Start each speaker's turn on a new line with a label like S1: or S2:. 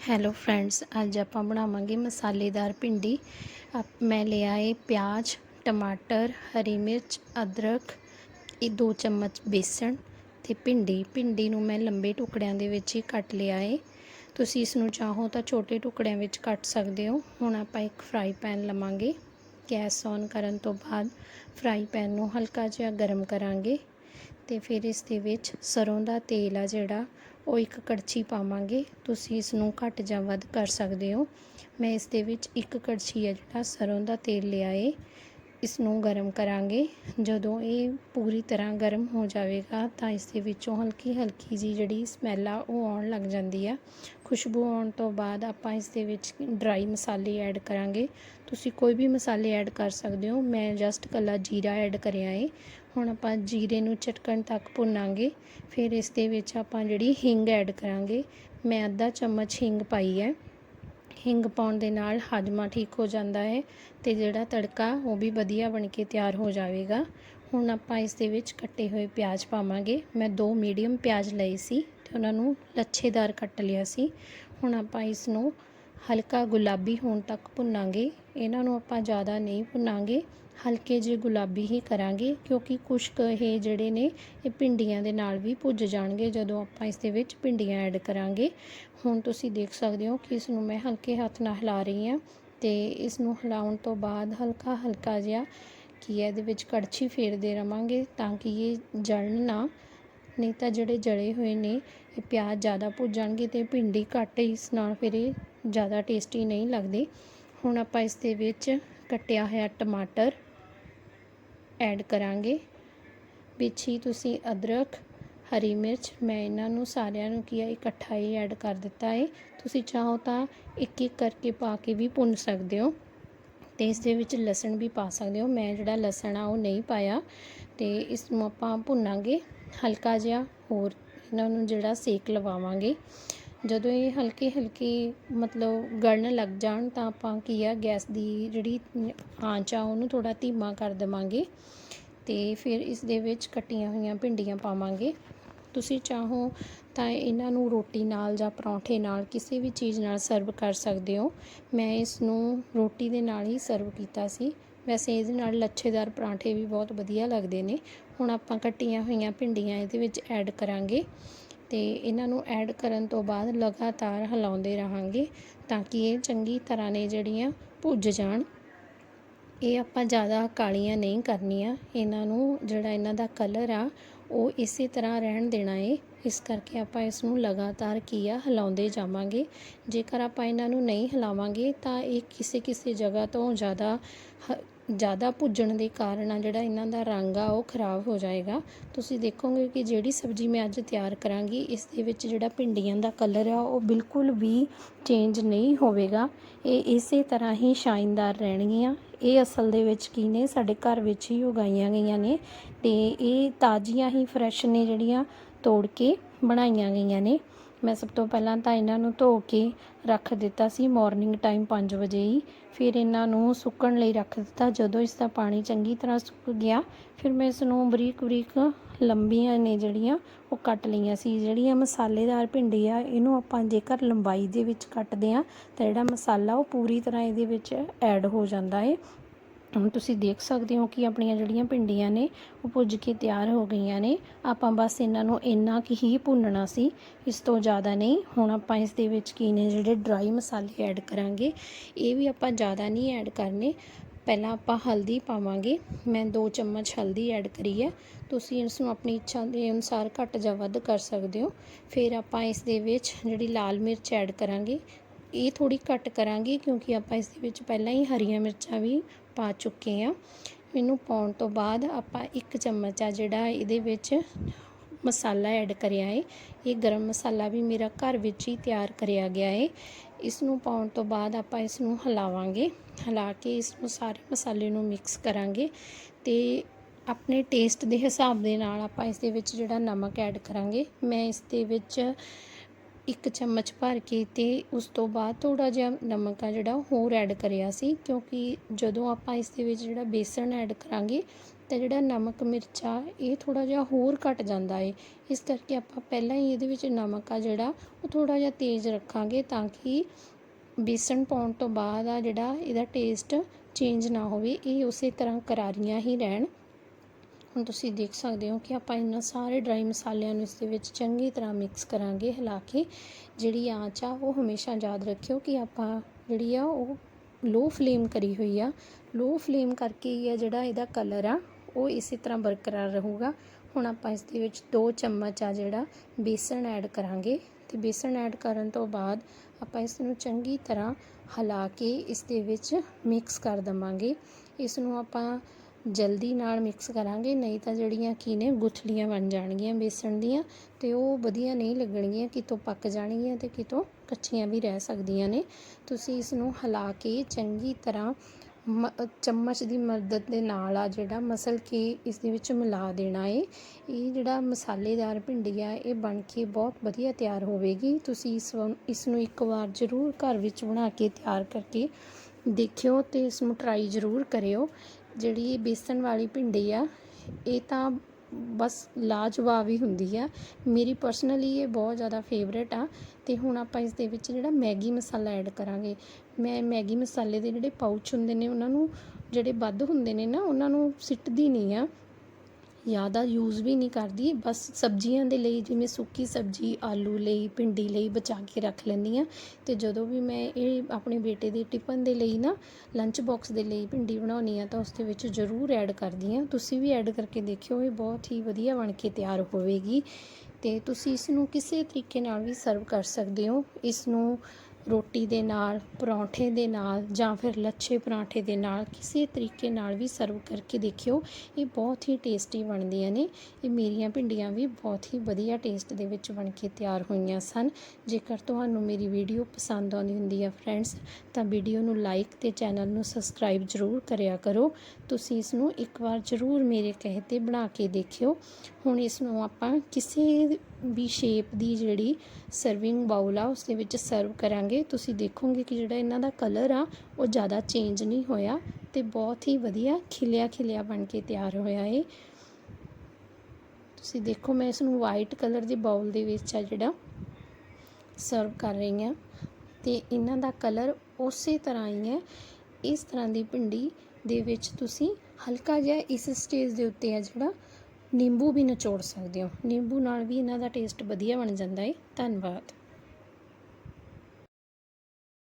S1: Hello friends ਅੱਜ ਆਪਾਂ ਬਣਾਵਾਂਗੇ ਮਸਾਲੇਦਾਰ ਭਿੰਡੀ। ਮੈਂ ਲਿਆ ਏ ਪਿਆਜ਼, ਟਮਾਟਰ, ਹਰੀ ਮਿਰਚ, ਅਦਰਕ, ਇਹ 2 ਚਮਚ ਬੇਸਣ ਤੇ ਭਿੰਡੀ। ਭਿੰਡੀ ਨੂੰ ਮੈਂ ਲੰਬੇ ਟੁਕੜਿਆਂ ਦੇ ਵਿੱਚ ਹੀ ਕੱਟ ਲਿਆ ਏ। ਤੁਸੀਂ ਇਸ ਨੂੰ ਚਾਹੋ ਤਾਂ ਛੋਟੇ ਟੁਕੜਿਆਂ ਵਿੱਚ ਕੱਟ ਸਕਦੇ ਹੋ। ਹੁਣ ਆਪਾਂ ਇੱਕ ਫਰਾਈ ਪੈਨ ਲਵਾਂਗੇ। ਗੈਸ ਔਨ ਕਰਨ ਤੋਂ ਬਾਅਦ ਫਰਾਈ ਪੈਨ ਨੂੰ ਹਲਕਾ ਜਿਹਾ ਗਰਮ ਕਰਾਂਗੇ ਤੇ ਫਿਰ ਇਸ ਦੇ ਵਿੱਚ ਸਰੋਂ ਦਾ ਤੇਲ ਆ ਜਿਹੜਾ ਉਹ ਇੱਕ ਕੜਛੀ ਪਾਵਾਂਗੇ। ਤੁਸੀਂ ਇਸ ਨੂੰ ਘੱਟ ਜਾਂ ਵੱਧ ਕਰ ਸਕਦੇ ਹੋ। ਮੈਂ ਇਸ ਦੇ ਵਿੱਚ ਇੱਕ ਕੜਛੀ ਹੈ ਜਿਹੜਾ ਸਰੋਂ ਦਾ ਤੇਲ ਲਿਆ ਏ। ਇਸ ਨੂੰ ਗਰਮ ਕਰਾਂਗੇ। ਜਦੋਂ ਇਹ ਪੂਰੀ ਤਰ੍ਹਾਂ ਗਰਮ ਹੋ ਜਾਵੇਗਾ ਤਾਂ ਇਸ ਦੇ ਵਿੱਚੋਂ ਹਲਕੀ ਹਲਕੀ ਜੀ ਜਿਹੜੀ ਸਮੈਲ ਆ ਉਹ ਆਉਣ ਲੱਗ ਜਾਂਦੀ ਆ। ਖੁਸ਼ਬੂ ਆਉਣ ਤੋਂ ਬਾਅਦ ਆਪਾਂ ਇਸ ਦੇ ਵਿੱਚ ਡਰਾਈ ਮਸਾਲੇ ਐਡ ਕਰਾਂਗੇ। ਤੁਸੀਂ ਕੋਈ ਵੀ ਮਸਾਲੇ ਐਡ ਕਰ ਸਕਦੇ ਹੋ। ਮੈਂ ਜਸਟ ਕੱਲਾ ਜੀਰਾ ਐਡ ਕਰਿਆ ਏ। ਹੁਣ ਆਪਾਂ ਜੀਰੇ ਨੂੰ ਚਟਕਣ ਤੱਕ ਭੁੰਨਾਂਗੇ। ਫਿਰ ਇਸ ਦੇ ਵਿੱਚ ਆਪਾਂ ਜਿਹੜੀ ਹਿੰਗ ਐਡ ਕਰਾਂਗੇ। ਮੈਂ ਅੱਧਾ ਚਮਚ ਹਿੰਗ ਪਾਈ ਹੈ। ਹਿੰਗ ਪਾਉਣ ਦੇ ਨਾਲ ਹਾਜਮਾ ਠੀਕ ਹੋ ਜਾਂਦਾ ਹੈ ਤੇ ਜਿਹੜਾ ਤੜਕਾ ਉਹ ਵੀ ਵਧੀਆ ਬਣ ਕੇ ਤਿਆਰ ਹੋ ਜਾਵੇਗਾ। ਹੁਣ ਆਪਾਂ ਇਸ ਦੇ ਵਿੱਚ ਕੱਟੇ ਹੋਏ ਪਿਆਜ਼ ਪਾਵਾਂਗੇ। ਮੈਂ ਦੋ ਮੀਡੀਅਮ ਪਿਆਜ਼ ਲਏ ਸੀ ਤੇ ਉਹਨਾਂ ਨੂੰ ਲੱਛੇਦਾਰ ਕੱਟ ਲਿਆ ਸੀ। ਹੁਣ ਆਪਾਂ ਇਸ ਨੂੰ ਹਲਕਾ ਗੁਲਾਬੀ ਹੋਣ ਤੱਕ ਭੁੰਨਾਂਗੇ। ਇਹਨਾਂ ਨੂੰ ਆਪਾਂ ਜ਼ਿਆਦਾ ਨਹੀਂ ਭੁੰਨਾਂਗੇ। ਹਲਕੇ ਜਿਹੇ ਗੁਲਾਬੀ ਹੀ ਕਰਾਂਗੇ, ਕਿਉਂਕਿ ਕੁਸ਼ਕ ਇਹ ਜਿਹੜੇ ਨੇ, ਇਹ ਭਿੰਡੀਆਂ ਦੇ ਨਾਲ ਵੀ ਭੁੱਜ ਜਾਣਗੇ, ਜਦੋਂ ਆਪਾਂ ਇਸ ਦੇ ਵਿੱਚ ਭਿੰਡੀਆਂ ਐਡ ਕਰਾਂਗੇ। ਹੁਣ ਤੁਸੀਂ ਦੇਖ ਸਕਦੇ ਹੋ ਕਿ ਇਸ ਨੂੰ ਮੈਂ ਹਲਕੇ ਹੱਥ ਨਾਲ ਹਿਲਾ ਰਹੀ ਹਾਂ ਤੇ ਇਸ ਨੂੰ ਹਿਲਾਉਣ ਤੋਂ ਬਾਅਦ ਹਲਕਾ ਹਲਕਾ ਜਿਹਾ ਕੀ ਹੈ ਇਹਦੇ ਵਿੱਚ ਕੜਛੀ ਫੇਰਦੇ ਰਵਾਂਗੇ ਤਾਂ ਕਿ ਇਹ ਜਲਣ ਨਾ, ਨਹੀਂ ਤਾਂ ਜਿਹੜੇ ਜਲੇ ਹੋਏ ਨੇ, ਇਹ ਪਿਆਜ਼ ਜ਼ਿਆਦਾ ਭੁੱਜ ਜਾਣਗੇ ਤੇ ਭਿੰਡੀ ਘੱਟ ਇਸ ਨਾਲ ਫਿਰ ਇਹ ਜ਼ਿਆਦਾ ਟੇਸਟੀ ਨਹੀਂ ਲੱਗਦੀ। ਹੁਣ ਆਪਾਂ ਇਸ ਦੇ ਵਿੱਚ ਕੱਟਿਆ ਹੋਇਆ ਟਮਾਟਰ ਐਡ ਕਰਾਂਗੇ। ਵਿੱਚ ਹੀ ਤੁਸੀਂ ਅਦਰਕ, ਹਰੀ ਮਿਰਚ, ਮੈਂ ਇਹਨਾਂ ਨੂੰ ਸਾਰਿਆਂ ਨੂੰ ਕੀ ਹੈ ਇਕੱਠਾ ਹੀ ਐਡ ਕਰ ਦਿੱਤਾ ਹੈ ਤੁਸੀਂ ਚਾਹੋ ਤਾਂ ਇੱਕ ਇੱਕ ਕਰਕੇ ਪਾ ਕੇ ਵੀ ਭੁੰਨ ਸਕਦੇ ਹੋ ਤੇ ਇਸ ਦੇ ਵਿੱਚ ਲਸਣ ਵੀ ਪਾ ਸਕਦੇ ਹੋ। ਮੈਂ ਜਿਹੜਾ ਲਸਣ ਆ, ਉਹ ਨਹੀਂ ਪਾਇਆ ਤੇ ਇਸ ਨੂੰ ਆਪਾਂ ਭੁੰਨਾਂਗੇ। ਹਲਕਾ ਜਿਹਾ ਹੋਰ ਇਹਨਾਂ ਨੂੰ ਜਿਹੜਾ ਸੇਕ ਲਵਾਵਾਂਗੇ। ਜਦੋਂ ਇਹ ਹਲਕੇ ਹਲਕੇ ਮਤਲਬ ਗਲਣ ਲੱਗ ਜਾਣ ਤਾਂ ਆਪਾਂ ਕੀ ਆ, ਗੈਸ ਦੀ ਜਿਹੜੀ ਆਂਚ ਆ, ਉਹਨੂੰ ਥੋੜਾ ਧੀਮਾ ਕਰ ਦੇਵਾਂਗੇ ਤੇ ਫਿਰ ਇਸ ਦੇ ਵਿੱਚ ਕੱਟੀਆਂ ਹੋਈਆਂ ਭਿੰਡੀਆਂ ਪਾਵਾਂਗੇ। ਤੁਸੀਂ ਚਾਹੋ ਤਾਂ ਇਹਨਾਂ ਨੂੰ ਰੋਟੀ ਨਾਲ ਜਾਂ ਪਰੌਂਠੇ ਨਾਲ ਕਿਸੇ ਵੀ ਚੀਜ਼ ਨਾਲ ਸਰਵ ਕਰ ਸਕਦੇ ਹੋ। ਮੈਂ ਇਸ ਨੂੰ ਰੋਟੀ ਦੇ ਨਾਲ ਹੀ ਸਰਵ ਕੀਤਾ ਸੀ। ਵੈਸੇ ਇਹਦੇ ਨਾਲ ਲੱਛੇਦਾਰ ਪਰਾਂਠੇ ਵੀ ਬਹੁਤ ਵਧੀਆ ਲੱਗਦੇ ਨੇ। ਹੁਣ ਆਪਾਂ ਕੱਟੀਆਂ ਹੋਈਆਂ ਭਿੰਡੀਆਂ ਇਹਦੇ ਵਿੱਚ ਐਡ ਕਰਾਂਗੇ। ਤੇ ਇਹਨਾਂ ਨੂੰ ਐਡ ਕਰਨ ਤੋਂ ਬਾਅਦ ਲਗਾਤਾਰ ਹਿਲਾਉਂਦੇ ਰਹਾਂਗੇ ਤਾਂ ਕਿ ਇਹ ਚੰਗੀ ਤਰ੍ਹਾਂ ਨੇ ਜਿਹੜੀਆਂ ਭੁੱਜ ਜਾਣ। ਇਹ ਆਪਾਂ ਜ਼ਿਆਦਾ ਕਾਲੀਆਂ ਨਹੀਂ ਕਰਨੀਆਂ। ਇਹਨਾਂ ਨੂੰ ਜਿਹੜਾ ਇਹਨਾਂ ਦਾ ਕਲਰ ਆ, ਉਹ ਇਸੇ ਤਰ੍ਹਾਂ ਰਹਿਣ ਦੇਣਾ ਏ। ਇਸ ਕਰਕੇ ਆਪਾਂ ਇਸ ਨੂੰ ਲਗਾਤਾਰ ਕੀ ਆ ਹਿਲਾਉਂਦੇ ਜਾਵਾਂਗੇ। ਜੇਕਰ ਆਪਾਂ ਇਹਨਾਂ ਨੂੰ ਨਹੀਂ ਹਿਲਾਵਾਂਗੇ ਤਾਂ ਇਹ ਕਿਸੇ ਕਿਸੇ ਜਗ੍ਹਾ ਤੋਂ ਜ਼ਿਆਦਾ ਹ- ਜ਼ਿਆਦਾ ਭੁੱਜਣ ਦੇ ਕਾਰਨ ਆ ਜਿਹੜਾ ਇਹਨਾਂ ਦਾ ਰੰਗ ਆ, ਉਹ ਖਰਾਬ ਹੋ ਜਾਏਗਾ। ਤੁਸੀਂ ਦੇਖੋਗੇ ਕਿ ਜਿਹੜੀ ਸਬਜ਼ੀ ਮੈਂ ਅੱਜ ਤਿਆਰ ਕਰਾਂਗੀ, ਇਸ ਦੇ ਵਿੱਚ ਜਿਹੜਾ ਭਿੰਡੀਆਂ ਦਾ ਕਲਰ ਆ, ਉਹ ਬਿਲਕੁਲ ਵੀ ਚੇਂਜ ਨਹੀਂ ਹੋਵੇਗਾ। ਇਹ ਇਸੇ ਤਰ੍ਹਾਂ ਹੀ ਸ਼ਾਈਨਦਾਰ ਰਹਿਣਗੀਆਂ। ਇਹ ਅਸਲ ਦੇ ਵਿੱਚ ਕੀ ਨੇ? ਸਾਡੇ ਘਰ ਵਿੱਚ ਹੀ ਉਗਾਈਆਂ ਗਈਆਂ ਨੇ ਤੇ ਇਹ ਤਾਜ਼ੀਆਂ ਹੀ ਫਰੈਸ਼ ਨੇ ਜਿਹੜੀਆਂ ਤੋੜ ਕੇ ਬਣਾਈਆਂ ਗਈਆਂ ਨੇ। ਮੈਂ ਸਭ ਤੋਂ ਪਹਿਲਾਂ ਤਾਂ ਇਹਨਾਂ ਨੂੰ ਧੋ ਕੇ ਰੱਖ ਦਿੱਤਾ ਸੀ ਮਾਰਨਿੰਗ ਟਾਈਮ 5 ਵਜੇ ਹੀ। ਫਿਰ ਇਹਨਾਂ ਨੂੰ ਸੁੱਕਣ ਲਈ ਰੱਖ ਦਿੱਤਾ। ਜਦੋਂ ਇਸ ਦਾ ਪਾਣੀ ਚੰਗੀ ਤਰ੍ਹਾਂ ਸੁੱਕ ਗਿਆ, ਫਿਰ ਮੈਂ ਇਸ ਨੂੰ ਬਰੀਕ ਬਰੀਕ ਲੰਬੀਆਂ ਨੇ ਜਿਹੜੀਆਂ, ਉਹ ਕੱਟ ਲਈਆਂ ਸੀ। ਜਿਹੜੀਆਂ ਮਸਾਲੇਦਾਰ ਭਿੰਡੀ ਆ, ਇਹਨੂੰ ਆਪਾਂ ਜੇਕਰ ਲੰਬਾਈ ਦੇ ਵਿੱਚ ਕੱਟਦੇ ਆ ਤਾਂ ਜਿਹੜਾ ਮਸਾਲਾ ਉਹ ਪੂਰੀ ਤਰ੍ਹਾਂ ਇਹਦੇ ਵਿੱਚ ਐਡ ਹੋ ਜਾਂਦਾ ਹੈ ਹੁਣ ਤੁਸੀਂ ਦੇਖ ਸਕਦੇ ਹੋ ਕਿ ਆਪਣੀਆਂ ਜਿਹੜੀਆਂ ਭਿੰਡੀਆਂ ਨੇ, ਉਹ ਭੁੱਜ ਕੇ ਤਿਆਰ ਹੋ ਗਈਆਂ ਨੇ। ਆਪਾਂ ਬਸ ਇਹਨਾਂ ਨੂੰ ਇੰਨਾ ਕੁ ਹੀ ਭੁੰਨਣਾ ਸੀ। ਇਸ ਤੋਂ ਜ਼ਿਆਦਾ ਨਹੀਂ। ਹੁਣ ਆਪਾਂ ਇਸ ਦੇ ਵਿੱਚ ਕੀ ਨੇ, ਜਿਹੜੇ ਡਰਾਈ ਮਸਾਲੇ ਐਡ ਕਰਾਂਗੇ। ਇਹ ਵੀ ਆਪਾਂ ਜ਼ਿਆਦਾ ਨਹੀਂ ਐਡ ਕਰਨੇ। ਪਹਿਲਾਂ ਆਪਾਂ ਹਲਦੀ ਪਾਵਾਂਗੇ। ਮੈਂ 2 ਚਮਚ ਹਲਦੀ ਐਡ ਕਰੀ ਹੈ। ਤੁਸੀਂ ਇਸ ਨੂੰ ਆਪਣੀ ਇੱਛਾ ਦੇ ਅਨੁਸਾਰ ਘੱਟ ਜਾਂ ਵੱਧ ਕਰ ਸਕਦੇ ਹੋ। ਫਿਰ ਆਪਾਂ ਇਸ ਦੇ ਵਿੱਚ ਜਿਹੜੀ ਲਾਲ ਮਿਰਚ ਐਡ ਕਰਾਂਗੇ। ਇਹ ਥੋੜੀ ਘੱਟ ਕਰਾਂਗੇ ਕਿਉਂਕਿ ਆਪਾਂ ਇਸ ਦੇ ਵਿੱਚ ਪਹਿਲਾਂ ਹੀ ਹਰੀਆਂ ਮਿਰਚਾਂ ਵੀ ਪਾ ਚੁੱਕੇ ਆ ਇਹਨੂੰ ਪਾਉਣ ਤੋਂ ਬਾਅਦ ਆਪਾਂ ਇੱਕ ਚਮਚ ਆ ਜਿਹੜਾ ਇਹਦੇ ਵਿੱਚ ਮਸਾਲਾ ਐਡ ਕਰਿਆ ਹੈ। ਇਹ ਗਰਮ ਮਸਾਲਾ ਵੀ ਮੇਰਾ ਘਰ ਵਿੱਚ ਹੀ ਤਿਆਰ ਕਰਿਆ ਗਿਆ ਹੈ। ਇਸ ਨੂੰ ਪਾਉਣ ਤੋਂ ਬਾਅਦ ਆਪਾਂ ਇਸ ਨੂੰ ਹਿਲਾਵਾਂਗੇ। ਹਿਲਾ ਕੇ ਇਸ ਨੂੰ ਸਾਰੇ ਮਸਾਲੇ ਨੂੰ ਮਿਕਸ ਕਰਾਂਗੇ ਤੇ ਆਪਣੇ ਟੇਸਟ ਦੇ ਹਿਸਾਬ ਦੇ ਨਾਲ ਆਪਾਂ ਇਸ ਦੇ ਵਿੱਚ ਜਿਹੜਾ ਨਮਕ ਐਡ ਕਰਾਂਗੇ। ਮੈਂ ਇਸ ਦੇ ਵਿੱਚ ਇੱਕ ਚਮਚ ਭਰ ਕੇ ਤੇ ਉਸ ਤੋਂ ਬਾਅਦ ਥੋੜਾ ਜਿਹਾ ਨਮਕ ਆ ਜਿਹੜਾ ਹੋਰ ਐਡ ਕਰਿਆ ਸੀ, ਕਿਉਂਕਿ ਜਦੋਂ ਆਪਾਂ ਇਸ ਦੇ ਵਿੱਚ ਜਿਹੜਾ ਬੇਸਣ ਐਡ ਕਰਾਂਗੇ ਤਾਂ ਜਿਹੜਾ ਨਮਕ ਮਿਰਚਾ ਇਹ ਥੋੜਾ ਜਿਹਾ ਹੋਰ ਘਟ ਜਾਂਦਾ ਏ। ਇਸ ਕਰਕੇ ਆਪਾਂ ਪਹਿਲਾਂ ਹੀ ਇਹਦੇ ਵਿੱਚ ਨਮਕ ਆ ਜਿਹੜਾ, ਉਹ ਥੋੜਾ ਜਿਹਾ ਤੇਜ਼ ਰੱਖਾਂਗੇ ਤਾਂ ਕਿ ਬੇਸਣ ਪਾਉਣ ਤੋਂ ਬਾਅਦ ਆ ਜਿਹੜਾ ਇਹਦਾ ਟੇਸਟ ਚੇਂਜ ਨਾ ਹੋਵੇ, ਇਹ ਉਸੇ ਤਰ੍ਹਾਂ ਕਰਾਰੀਆਂ ਹੀ ਰਹਿਣ। ਹੁਣ ਤੁਸੀਂ ਦੇਖ ਸਕਦੇ ਹੋ ਕਿ ਆਪਾਂ ਇਹਨਾਂ ਸਾਰੇ ਡਰਾਈ ਮਸਾਲਿਆਂ ਨੂੰ ਇਸ ਦੇ ਵਿੱਚ ਚੰਗੀ ਤਰ੍ਹਾਂ ਮਿਕਸ ਕਰਾਂਗੇ ਹਿਲਾ ਕੇ ਜਿਹੜੀ ਆਂਚ ਆ ਉਹ ਹਮੇਸ਼ਾ ਯਾਦ ਰੱਖਿਓ ਕਿ ਆਪਾਂ ਜਿਹੜੀ ਆ ਉਹ ਲੋ ਫਲੇਮ ਕਰੀ ਹੋਈ ਆ। ਲੋ ਫਲੇਮ ਕਰਕੇ ਹੀ ਆ ਜਿਹੜਾ ਇਹਦਾ ਕਲਰ ਆ, ਉਹ ਇਸੇ ਤਰ੍ਹਾਂ ਬਰਕਰਾਰ ਰਹੂਗਾ। ਹੁਣ ਆਪਾਂ ਇਸ ਦੇ ਵਿੱਚ 2 ਚਮਚ ਆ ਜਿਹੜਾ ਬੇਸਣ ਐਡ ਕਰਾਂਗੇ ਤੇ ਬੇਸਣ ਐਡ ਕਰਨ ਤੋਂ ਬਾਅਦ ਆਪਾਂ ਇਸ ਨੂੰ ਚੰਗੀ ਤਰ੍ਹਾਂ ਹਿਲਾ ਕੇ ਇਸ ਦੇ ਵਿੱਚ ਮਿਕਸ ਕਰ ਦਵਾਂਗੇ। ਇਸ ਨੂੰ ਆਪਾਂ ਜਲਦੀ ਨਾਲ ਮਿਕਸ ਕਰਾਂਗੇ, ਨਹੀਂ ਤਾਂ ਜਿਹੜੀਆਂ ਕੀ ਨੇ ਗੁਥਲੀਆਂ ਬਣ ਜਾਣਗੀਆਂ ਬੇਸਣ ਦੀਆਂ ਤੇ ਉਹ ਵਧੀਆ ਨਹੀਂ ਲੱਗਣਗੀਆਂ, ਕਿਤੋਂ ਪੱਕ ਜਾਣਗੀਆਂ ਤੇ ਕਿਤੋਂ ਕੱਚੀਆਂ ਵੀ ਰਹਿ ਸਕਦੀਆਂ ਨੇ। ਤੁਸੀਂ ਇਸ ਨੂੰ ਹਿਲਾ ਕੇ ਚੰਗੀ ਤਰ੍ਹਾਂ ਮ, ਚਮਚ ਦੀ ਮਦਦ ਦੇ ਨਾਲ ਆ ਜਿਹੜਾ ਮਸਲ ਕੇ ਇਸ ਦੇ ਵਿੱਚ ਮਿਲਾ ਦੇਣਾ ਏ। ਇਹ ਜਿਹੜਾ ਮਸਾਲੇਦਾਰ ਭਿੰਡੀਆ ਇਹ ਬਣ ਕੇ ਬਹੁਤ ਵਧੀਆ ਤਿਆਰ ਹੋਵੇਗੀ। ਤੁਸੀਂ ਇਸ ਵ- ਇਸ ਨੂੰ ਇੱਕ ਵਾਰ ਜ਼ਰੂਰ ਘਰ ਵਿੱਚ ਬਣਾ ਕੇ ਤਿਆਰ ਕਰਕੇ ਦੇਖਿਓ ਤੇ ਇਸ ਨੂੰ ਟਰਾਈ ਜ਼ਰੂਰ ਕਰਿਓ। ਜਿਹੜੀ ਇਹ ਬੇਸਣ ਵਾਲੀ ਭਿੰਡੀ ਆ, ਇਹ ਤਾਂ ਬਸ ਲਾਜਵਾਬ ਹੀ ਹੁੰਦੀ ਆ। ਮੇਰੀ ਪਰਸਨਲੀ ਇਹ ਬਹੁਤ ਜ਼ਿਆਦਾ ਫੇਵਰੇਟ ਆ ਤੇ ਹੁਣ ਆਪਾਂ ਇਸ ਦੇ ਵਿੱਚ ਜਿਹੜਾ ਮੈਗੀ ਮਸਾਲਾ ਐਡ ਕਰਾਂਗੇ। ਮੈਂ ਮੈਗੀ ਮਸਾਲੇ ਦੇ ਜਿਹੜੇ ਪਾਊਚ ਹੁੰਦੇ ਨੇ, ਉਹਨਾਂ ਨੂੰ ਜਿਹੜੇ ਵੱਧ ਹੁੰਦੇ ਨੇ ਨਾ, ਉਹਨਾਂ ਨੂੰ ਸਿੱਟਦੀ ਨਹੀਂ ਆ। ਜ਼ਿਆਦਾ ਯੂਜ਼ ਵੀ ਨਹੀਂ ਕਰਦੀ। ਬਸ ਸਬਜ਼ੀਆਂ ਦੇ ਲਈ, ਜਿਵੇਂ ਸੁੱਕੀ ਸਬਜ਼ੀ, ਆਲੂ ਲਈ, ਭਿੰਡੀ ਲਈ ਬਚਾ ਕੇ ਰੱਖ ਲੈਂਦੀ ਹਾਂ। ਅਤੇ ਜਦੋਂ ਵੀ ਮੈਂ ਇਹ ਆਪਣੇ ਬੇਟੇ ਦੇ ਟਿਫਨ ਦੇ ਲਈ ਨਾ ਲੰਚ ਬਾਕਸ ਦੇ ਲਈ ਭਿੰਡੀ ਬਣਾਉਣੀ ਆ ਤਾਂ ਉਸ ਦੇ ਵਿੱਚ ਜ਼ਰੂਰ ਐਡ ਕਰਦੀ ਹਾਂ। ਤੁਸੀਂ ਵੀ ਐਡ ਕਰਕੇ ਦੇਖਿਓ, ਇਹ ਬਹੁਤ ਹੀ ਵਧੀਆ ਬਣ ਕੇ ਤਿਆਰ ਹੋਵੇਗੀ। ਤੇ ਤੁਸੀਂ ਇਸ ਨੂੰ ਕਿਸੇ ਤਰੀਕੇ ਨਾਲ ਵੀ ਸਰਵ ਕਰ ਸਕਦੇ ਹੋ। ਇਸ ਨੂੰ ਰੋਟੀ ਦੇ ਨਾਲ, ਪਰੌਂਠੇ ਦੇ ਨਾਲ ਜਾਂ ਫਿਰ ਲੱਛੇ ਪਰਾਂਠੇ ਦੇ ਨਾਲ ਕਿਸੇ ਤਰੀਕੇ ਨਾਲ ਵੀ ਸਰਵ ਕਰਕੇ ਦੇਖਿਓ, ਇਹ ਬਹੁਤ ਹੀ ਟੇਸਟੀ ਬਣਦੀਆਂ ਨੇ। ਇਹ ਮੇਰੀਆਂ ਭਿੰਡੀਆਂ ਵੀ ਬਹੁਤ ਹੀ ਵਧੀਆ ਟੇਸਟ ਦੇ ਵਿੱਚ ਬਣ ਕੇ ਤਿਆਰ ਹੋਈਆਂ ਸਨ। ਜੇਕਰ ਤੁਹਾਨੂੰ ਮੇਰੀ ਵੀਡੀਓ ਪਸੰਦ ਆਉਂਦੀ ਹੁੰਦੀ ਹੈ ਫਰੈਂਡਸ ਤਾਂ ਵੀਡੀਓ ਨੂੰ ਲਾਈਕ ਤੇ ਚੈਨਲ ਨੂੰ ਸਬਸਕ੍ਰਾਈਬ ਜ਼ਰੂਰ ਕਰਿਆ ਕਰੋ। ਤੁਸੀਂ ਇਸ ਨੂੰ ਇੱਕ ਵਾਰ ਜ਼ਰੂਰ ਮੇਰੇ ਕਹੇ ਤੇ ਬਣਾ ਕੇ ਦੇਖਿਓ। ਹੁਣ ਇਸ ਨੂੰ ਆਪਾਂ ਕਿਸੇ ਵੀ ਸ਼ੇਪ ਦੀ ਜਿਹੜੀ ਸਰਵਿੰਗ ਬਾਉਲ ਆ ਉਸ ਦੇ ਵਿੱਚ ਸਰਵ ਕਰਾਂਗੇ। ਤੁਸੀਂ ਦੇਖੋਗੇ ਕਿ ਜਿਹੜਾ ਇਹਨਾਂ ਦਾ ਕਲਰ ਆ, ਉਹ ਜ਼ਿਆਦਾ ਚੇਂਜ ਨਹੀਂ ਹੋਇਆ ਤੇ ਬਹੁਤ ਹੀ ਵਧੀਆ ਖਿਲਿਆ ਖਿਲਿਆ ਬਣ ਕੇ ਤਿਆਰ ਹੋਇਆ ਏ ਤੁਸੀਂ ਦੇਖੋ, ਮੈਂ ਇਸ ਨੂੰ ਵਾਈਟ ਕਲਰ ਦੇ ਬਾਉਲ ਦੇ ਵਿੱਚ ਆ ਜਿਹੜਾ ਸਰਵ ਕਰ ਰਹੀ ਹਾਂ ਤੇ ਇਹਨਾਂ ਦਾ ਕਲਰ ਉਸੇ ਤਰ੍ਹਾਂ ਹੀ ਹੈ। ਇਸ ਤਰ੍ਹਾਂ ਦੀ ਭਿੰਡੀ ਦੇ ਵਿੱਚ ਤੁਸੀਂ ਹਲਕਾ ਜਿਹਾ ਇਸ ਸਟੇਜ ਦੇ ਉੱਤੇ ਆ ਜਿਹੜਾ ਨਿੰਬੂ ਵੀ ਨਿਚੋੜ ਸਕਦੇ ਹੋ। ਨਿੰਬੂ ਨਾਲ ਵੀ ਇਹਨਾਂ ਦਾ ਟੇਸਟ ਵਧੀਆ ਬਣ ਜਾਂਦਾ ਹੈ ਧੰਨਵਾਦ।